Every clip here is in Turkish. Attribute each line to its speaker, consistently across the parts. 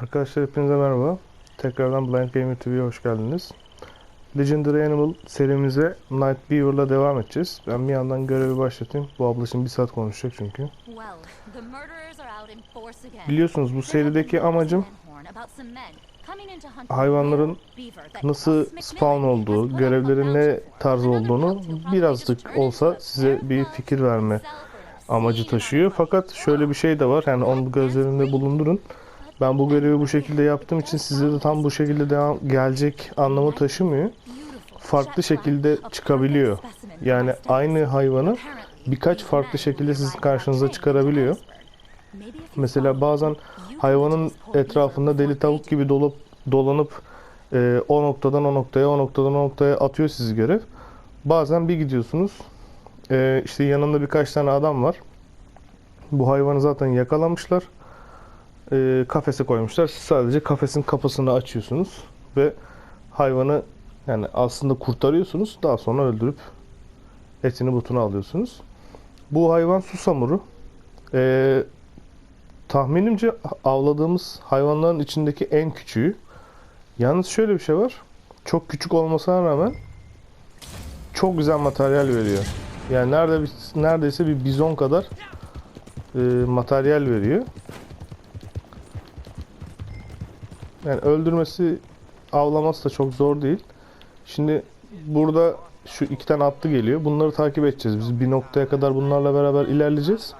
Speaker 1: Arkadaşlar hepinize merhaba. Tekrardan Blind Gamer TV'ye hoş geldiniz. Legendary Animal serimize Night Beaver'la devam edeceğiz. Ben bir yandan görevi başlatayım. Bu abla şimdi bir saat konuşacak çünkü. Biliyorsunuz bu serideki amacım hayvanların nasıl spawn olduğu, görevlerin ne tarz olduğunu birazcık olsa size bir fikir verme amacı taşıyor. Fakat şöyle bir şey de var. Yani onu göz önünde bulundurun. Ben bu görevi bu şekilde yaptığım için size de tam bu şekilde devam gelecek anlamı taşımıyor. Farklı şekilde çıkabiliyor. Yani aynı hayvanı birkaç farklı şekilde sizin karşınıza çıkarabiliyor. Mesela bazen hayvanın etrafında deli tavuk gibi dolup dolanıp e, o noktadan o noktaya, o noktadan o noktaya atıyor sizi görev. Bazen bir gidiyorsunuz. e, işte yanında birkaç tane adam var. Bu hayvanı zaten yakalamışlar. E, kafese koymuşlar. Siz sadece kafesin kapısını açıyorsunuz ve hayvanı yani aslında kurtarıyorsunuz. Daha sonra öldürüp etini butunu alıyorsunuz. Bu hayvan susamuru. E, tahminimce avladığımız hayvanların içindeki en küçüğü. Yalnız şöyle bir şey var. Çok küçük olmasına rağmen çok güzel materyal veriyor. Yani nerede neredeyse bir bizon kadar e, materyal veriyor. Yani öldürmesi, avlaması da çok zor değil. Şimdi burada şu iki tane atlı geliyor. Bunları takip edeceğiz. Biz bir noktaya kadar bunlarla beraber ilerleyeceğiz.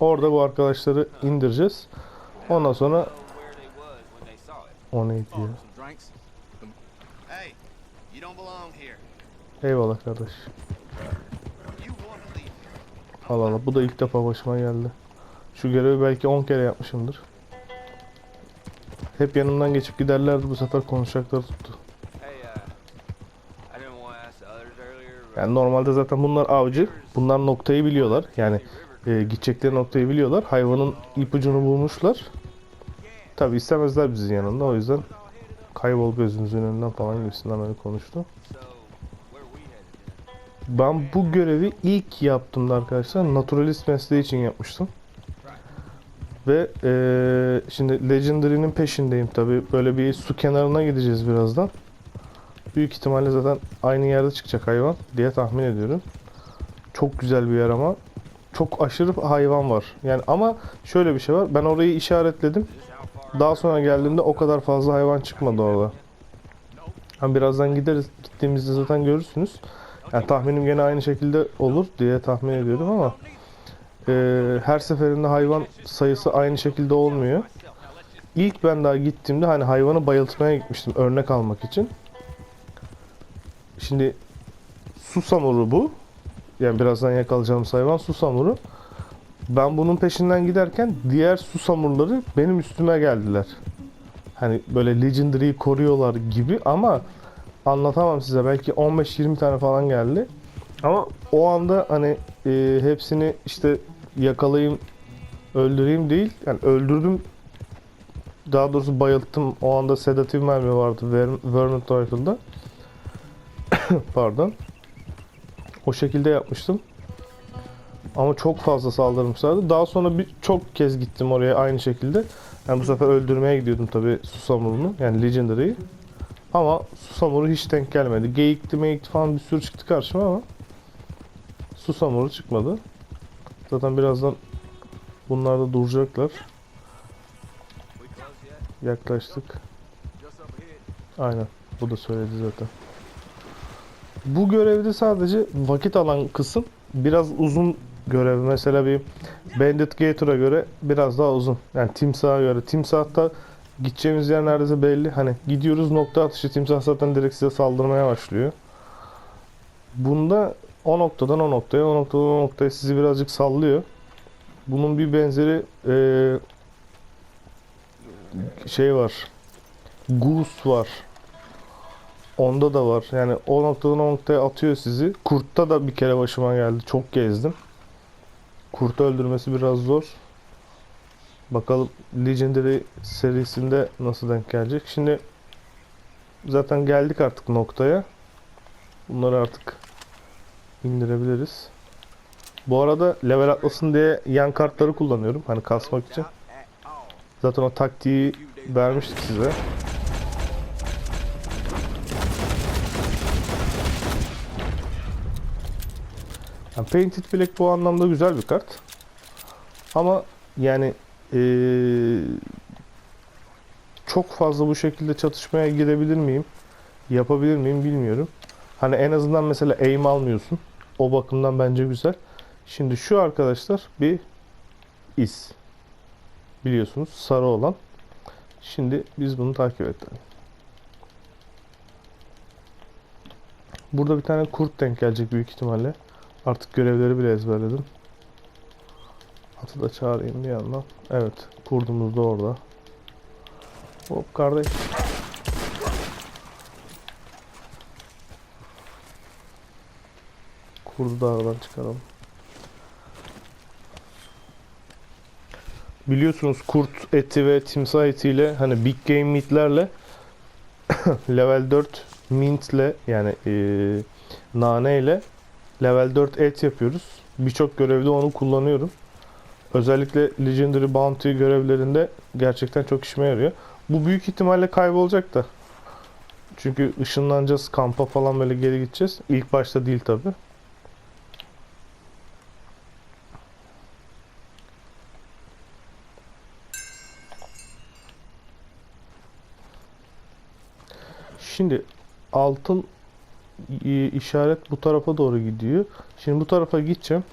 Speaker 1: Orada bu arkadaşları indireceğiz. Ondan sonra o neydi ya? Eyvallah kardeş. Allah Allah bu da ilk defa başıma geldi. Şu görevi belki 10 kere yapmışımdır. Hep yanımdan geçip giderlerdi bu sefer konuşacaklar tuttu.
Speaker 2: Uh,
Speaker 1: Yani normalde zaten bunlar avcı. Bunlar noktayı biliyorlar. Yani e, gidecekleri noktayı biliyorlar. Hayvanın ipucunu bulmuşlar. Tabi istemezler bizim yanında o yüzden kaybol gözümüzün önünden falan gibisinden öyle konuştu. Ben bu görevi ilk yaptığımda arkadaşlar naturalist mesleği için yapmıştım. Ve eee, şimdi Legendary'nin peşindeyim tabi. Böyle bir su kenarına gideceğiz birazdan. Büyük ihtimalle zaten aynı yerde çıkacak hayvan diye tahmin ediyorum. Çok güzel bir yer ama çok aşırı hayvan var. Yani ama şöyle bir şey var. Ben orayı işaretledim. Daha sonra geldiğimde o kadar fazla hayvan çıkmadı orada. Ha birazdan gideriz. Gittiğimizde zaten görürsünüz. Yani tahminim gene aynı şekilde olur diye tahmin ediyorum ama e, her seferinde hayvan sayısı aynı şekilde olmuyor. İlk ben daha gittiğimde hani hayvanı bayıltmaya gitmiştim örnek almak için. Şimdi susamuru bu. Yani birazdan yakalayacağımız hayvan susamuru. Ben bunun peşinden giderken diğer susamurları benim üstüme geldiler. Hani böyle legendary'yi koruyorlar gibi ama anlatamam size. Belki 15-20 tane falan geldi. Ama o anda hani e, hepsini işte yakalayayım, öldüreyim değil. Yani öldürdüm. Daha doğrusu bayılttım. O anda sedatif mermi vardı Ver- Vermont Rifle'da. Pardon. O şekilde yapmıştım. Ama çok fazla saldırmışlardı. Daha sonra bir çok kez gittim oraya aynı şekilde. Yani bu sefer öldürmeye gidiyordum tabi Susamur'unu. Yani Legendary'yi. Ama Susamur'u hiç denk gelmedi. Geyikti meyikti falan bir sürü çıktı karşıma ama Susamur'u çıkmadı. Zaten birazdan bunlar da duracaklar. Yaklaştık. Aynen. Bu da söyledi zaten. Bu görevde sadece vakit alan kısım biraz uzun görev. Mesela bir Bandit Gator'a göre biraz daha uzun. Yani Timsah'a göre. Timsah'ta gideceğimiz yer neredeyse belli. Hani gidiyoruz nokta atışı Timsah zaten direkt size saldırmaya başlıyor. Bunda o noktadan o noktaya, o noktadan o noktaya sizi birazcık sallıyor. Bunun bir benzeri eee, şey var. Goose var. Onda da var. Yani o noktadan o noktaya atıyor sizi. Kurt'ta da bir kere başıma geldi. Çok gezdim. Kurt'u öldürmesi biraz zor. Bakalım Legendary serisinde nasıl denk gelecek. Şimdi zaten geldik artık noktaya. Bunları artık indirebiliriz. Bu arada level atlasın diye yan kartları kullanıyorum. Hani kasmak için. Zaten o taktiği vermiştik size. Yani Painted Black bu anlamda güzel bir kart. Ama yani eee, çok fazla bu şekilde çatışmaya girebilir miyim? Yapabilir miyim bilmiyorum. Hani en azından mesela aim almıyorsun. O bakımdan bence güzel. Şimdi şu arkadaşlar bir iz. Biliyorsunuz sarı olan. Şimdi biz bunu takip edelim. Burada bir tane kurt denk gelecek büyük ihtimalle. Artık görevleri bile ezberledim. Atı da çağırayım bir yandan. Evet, kurdumuz da orada. Hop kardeş. Kurdu da aradan çıkaralım. Biliyorsunuz kurt eti ve timsah etiyle hani big game meatlerle level 4 mintle yani eee nane ile level 4 et yapıyoruz. Birçok görevde onu kullanıyorum. Özellikle Legendary Bounty görevlerinde gerçekten çok işime yarıyor. Bu büyük ihtimalle kaybolacak da. Çünkü ışınlanacağız kampa falan böyle geri gideceğiz. İlk başta değil tabi. Şimdi altın işaret bu tarafa doğru gidiyor. Şimdi bu tarafa gideceğim.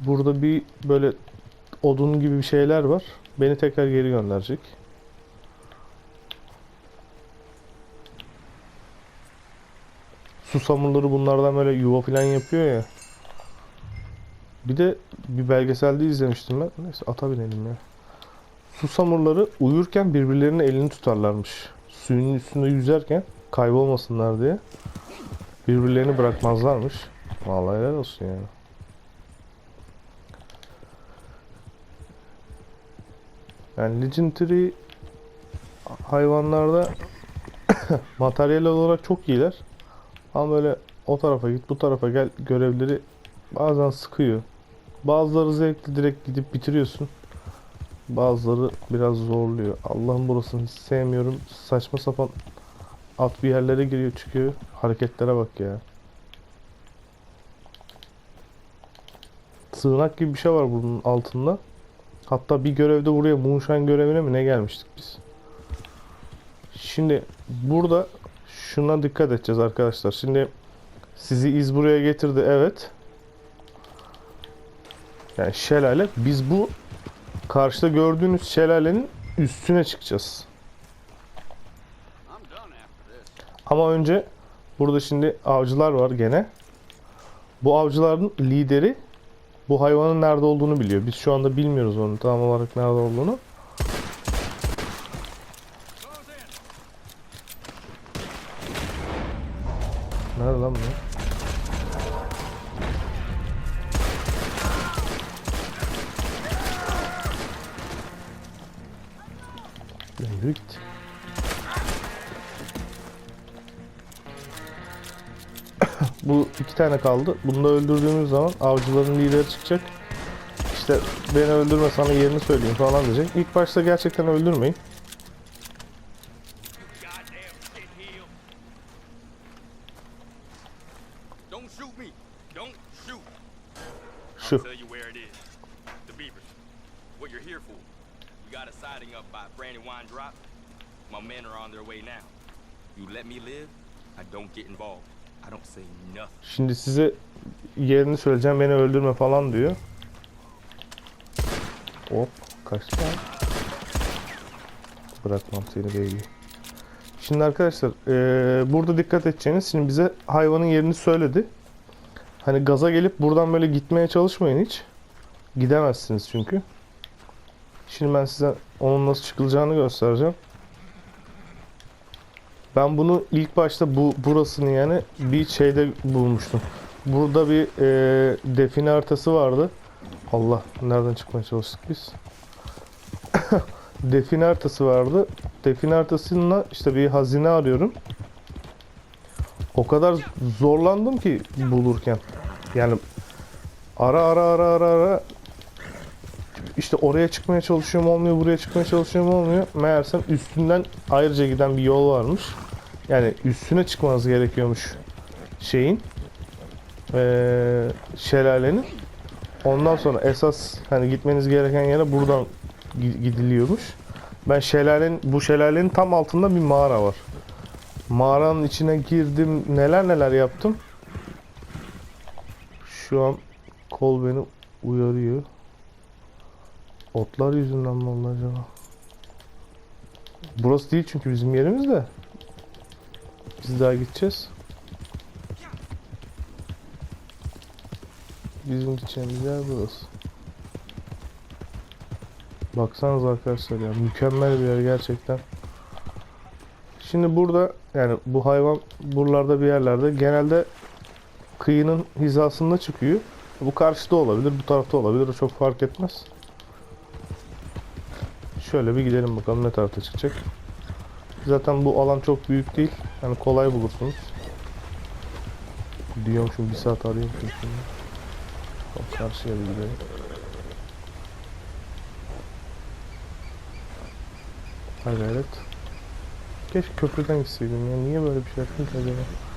Speaker 1: Burada bir böyle odun gibi bir şeyler var. Beni tekrar geri gönderecek. Susamurları bunlardan böyle yuva falan yapıyor ya. Bir de bir belgeselde izlemiştim ben. Neyse ata binelim ya. Susamurları uyurken birbirlerinin elini tutarlarmış. Suyun üstünde yüzerken kaybolmasınlar diye. Birbirlerini bırakmazlarmış. Vallahi helal olsun yani. Yani legendary hayvanlarda materyal olarak çok iyiler. Ama böyle o tarafa git bu tarafa gel görevleri bazen sıkıyor. Bazıları zevkli direkt gidip bitiriyorsun. Bazıları biraz zorluyor. Allah'ım burasını hiç sevmiyorum. Saçma sapan at bir yerlere giriyor çıkıyor. Hareketlere bak ya. Sığınak gibi bir şey var bunun altında. Hatta bir görevde buraya Moonshine görevine mi ne gelmiştik biz. Şimdi burada şuna dikkat edeceğiz arkadaşlar. Şimdi sizi iz buraya getirdi evet. Yani şelale. Biz bu karşıda gördüğünüz şelalenin üstüne çıkacağız. Ama önce burada şimdi avcılar var gene. Bu avcıların lideri bu hayvanın nerede olduğunu biliyor. Biz şu anda bilmiyoruz onun tam olarak nerede olduğunu. Git. Bu iki tane kaldı. Bunu da öldürdüğümüz zaman avcıların lideri çıkacak. İşte beni öldürme sana yerini söyleyeyim falan diyecek. İlk başta gerçekten öldürmeyin. Şu.
Speaker 3: Got a siding up by Brandywine Drop. My men are on their way now. You let me live, I don't get involved. I don't say nothing.
Speaker 1: Şimdi size yerini söyleyeceğim beni öldürme falan diyor. Hop kaçtı. Bırakmam seni baby. Şimdi arkadaşlar eee, burada dikkat edeceğiniz şimdi bize hayvanın yerini söyledi. Hani gaza gelip buradan böyle gitmeye çalışmayın hiç. Gidemezsiniz çünkü. Şimdi ben size onun nasıl çıkılacağını göstereceğim. Ben bunu ilk başta bu burasını yani bir şeyde bulmuştum. Burada bir e, define haritası vardı. Allah nereden çıkmaya çalıştık biz? define haritası vardı. Define haritasıyla işte bir hazine arıyorum. O kadar zorlandım ki bulurken. Yani ara ara ara ara ara işte oraya çıkmaya çalışıyorum olmuyor, buraya çıkmaya çalışıyorum olmuyor. Meğersem üstünden ayrıca giden bir yol varmış. Yani üstüne çıkmanız gerekiyormuş şeyin eee, şelalenin. Ondan sonra esas hani gitmeniz gereken yere buradan gi- gidiliyormuş. Ben şelalenin bu şelalenin tam altında bir mağara var. Mağaranın içine girdim. Neler neler yaptım. Şu an kol beni uyarıyor. Otlar yüzünden mi oldu acaba? Burası değil çünkü bizim yerimiz de. Biz daha gideceğiz. Bizim gideceğimiz yer burası. Baksanız arkadaşlar ya mükemmel bir yer gerçekten. Şimdi burada yani bu hayvan buralarda bir yerlerde genelde kıyının hizasında çıkıyor. Bu karşıda olabilir, bu tarafta olabilir. O çok fark etmez. Şöyle bir gidelim bakalım ne tarafta çıkacak. Zaten bu alan çok büyük değil. Yani kolay bulursunuz. Diyorum şu bir saat arıyorum şimdi. Hop, karşıya bir gidelim. Ha gayret. Keşke köprüden gitseydim ya. Niye böyle bir şey yaptım acaba?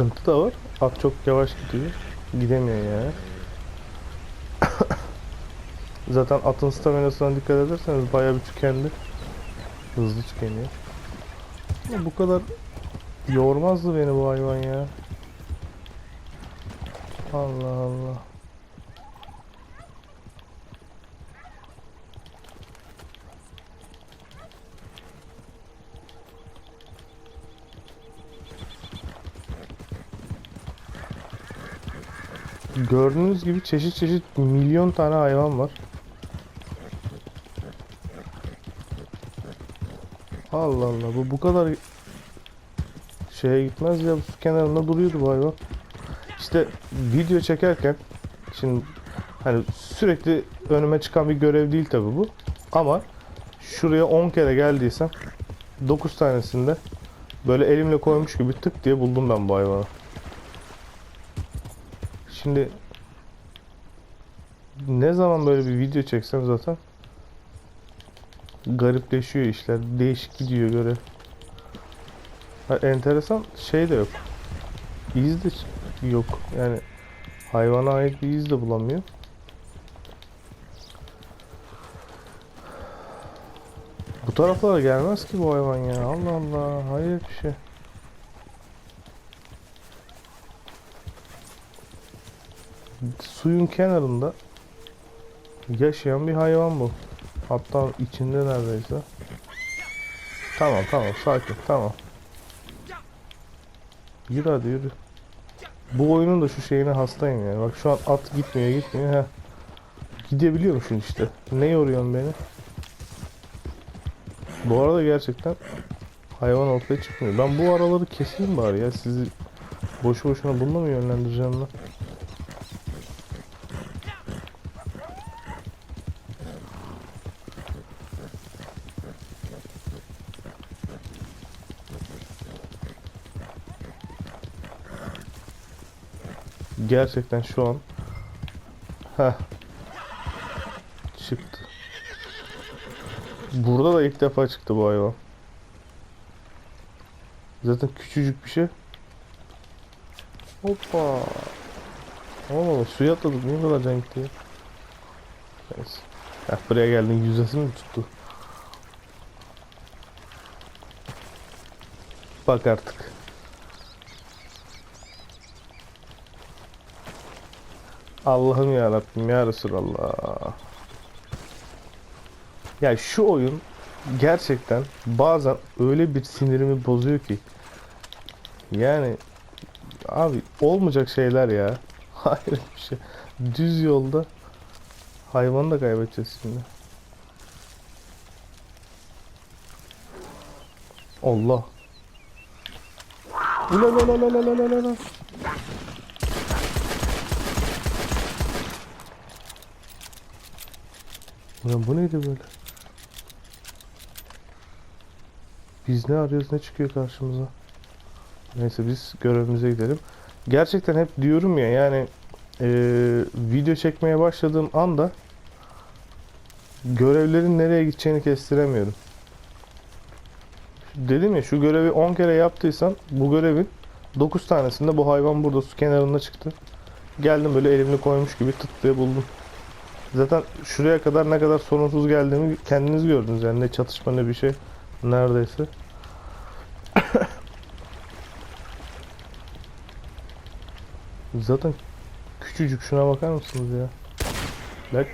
Speaker 1: Akıntı da var. At çok yavaş gidiyor. Gidemiyor yani. Zaten atın staminasına dikkat ederseniz bayağı bir tükendi. Hızlı tükeniyor. Ama bu kadar yormazdı beni bu hayvan ya. Allah Allah. Gördüğünüz gibi çeşit çeşit milyon tane hayvan var. Allah Allah bu bu kadar şeye gitmez ya su kenarında duruyordu bu hayvan. İşte video çekerken şimdi hani sürekli önüme çıkan bir görev değil tabi bu. Ama şuraya 10 kere geldiysem 9 tanesinde böyle elimle koymuş gibi tık diye buldum ben bu hayvanı. Şimdi ne zaman böyle bir video çeksem zaten garipleşiyor işler. Değişik gidiyor göre. Ha, enteresan şey de yok. İz de yok. Yani hayvana ait bir iz de bulamıyor. Bu taraflara gelmez ki bu hayvan ya. Allah Allah. Hayır bir şey. Suyun kenarında yaşayan bir hayvan bu. Hatta içinde neredeyse. Tamam tamam sakin tamam. Yürü hadi yürü. Bu oyunun da şu şeyine hastayım yani. Bak şu an at gitmiyor gitmiyor. Heh. Gidebiliyormuşsun işte. Ne yoruyorsun beni? Bu arada gerçekten hayvan ortaya çıkmıyor. Ben bu araları keseyim bari ya. Sizi boşu boşuna bununla mı yönlendireceğim ben? Gerçekten şu an Heh. Çıktı. Burada da ilk defa çıktı bu hayvan. Zaten küçücük bir şey. Hoppa. Allah suya atladık. Niye kadar can gitti ya? Neyse. Heh, buraya geldin yüzesi mi tuttu? Bak artık. Allah'ım ya Rabbim ya Resulallah. Ya şu oyun gerçekten bazen öyle bir sinirimi bozuyor ki. Yani abi olmayacak şeyler ya. Hayır bir şey. Düz yolda hayvanı da kaybedeceğiz şimdi. Allah. Ula la la la la la Ulan bu neydi böyle? Biz ne arıyoruz ne çıkıyor karşımıza. Neyse biz görevimize gidelim. Gerçekten hep diyorum ya yani eee, video çekmeye başladığım anda görevlerin nereye gideceğini kestiremiyorum. Dedim ya şu görevi 10 kere yaptıysan bu görevin 9 tanesinde bu hayvan burada su kenarında çıktı. Geldim böyle elimle koymuş gibi tıt diye buldum. Zaten şuraya kadar ne kadar sorunsuz geldiğimi kendiniz gördünüz yani ne çatışma ne bir şey neredeyse. Zaten küçücük şuna bakar mısınız ya? Bak.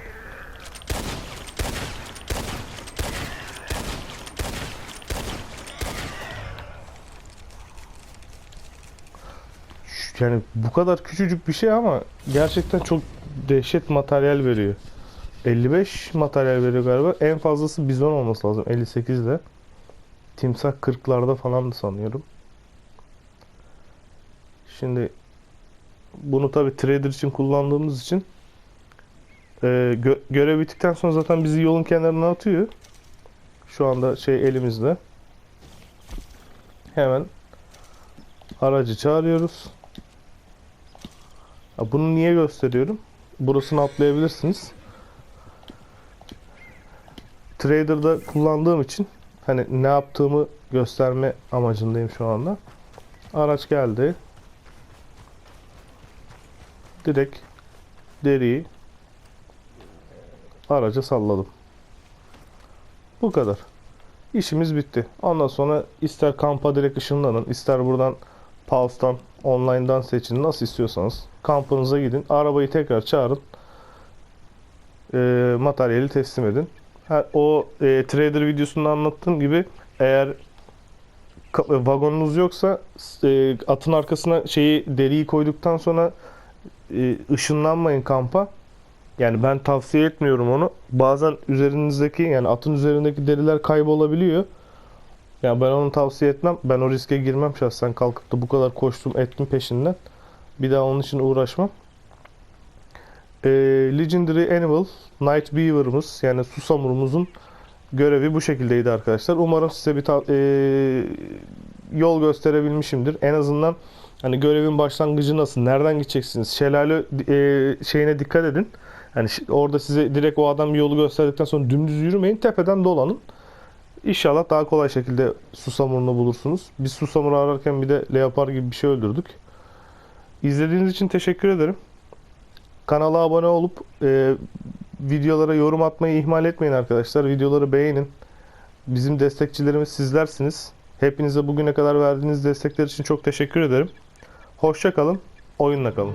Speaker 1: Yani bu kadar küçücük bir şey ama gerçekten çok dehşet materyal veriyor. 55 materyal veriyor galiba. En fazlası bizon olması lazım 58 de. Timsah 40'larda falan sanıyorum. Şimdi bunu tabi trader için kullandığımız için e, gö- görev bittikten sonra zaten bizi yolun kenarına atıyor. Şu anda şey elimizde. Hemen aracı çağırıyoruz. Ha, Bunu niye gösteriyorum? Burasını atlayabilirsiniz. Trader'da kullandığım için hani ne yaptığımı gösterme amacındayım şu anda. Araç geldi. Direkt deriyi araca salladım. Bu kadar. İşimiz bitti. Ondan sonra ister kampa direkt ışınlanın, ister buradan Pulse'dan, online'dan seçin. Nasıl istiyorsanız kampınıza gidin. Arabayı tekrar çağırın. Eee, materyali teslim edin. Ha, o e, trader videosunda anlattığım gibi eğer e, vagonunuz yoksa e, atın arkasına şeyi deriyi koyduktan sonra e, ışınlanmayın kampa. Yani ben tavsiye etmiyorum onu. Bazen üzerinizdeki yani atın üzerindeki deriler kaybolabiliyor. Yani ben onu tavsiye etmem. Ben o riske girmem şahsen kalkıp da bu kadar koştum ettim peşinden. Bir daha onun için uğraşmam. Ee, Legendary Animal Night Beaver'ımız yani susamurumuzun görevi bu şekildeydi arkadaşlar. Umarım size bir ee, yol gösterebilmişimdir. En azından hani görevin başlangıcı nasıl, nereden gideceksiniz, şelale ee, şeyine dikkat edin. Şi- orada size direkt o adam yolu gösterdikten sonra dümdüz yürümeyin, tepeden dolanın. İnşallah daha kolay şekilde susamurunu bulursunuz. Biz susamuru ararken bir de leopar gibi bir şey öldürdük. İzlediğiniz için teşekkür ederim. Kanala abone olup e, videolara yorum atmayı ihmal etmeyin arkadaşlar. Videoları beğenin. Bizim destekçilerimiz sizlersiniz. Hepinize bugüne kadar verdiğiniz destekler için çok teşekkür ederim. Hoşça kalın. Oyunla kalın.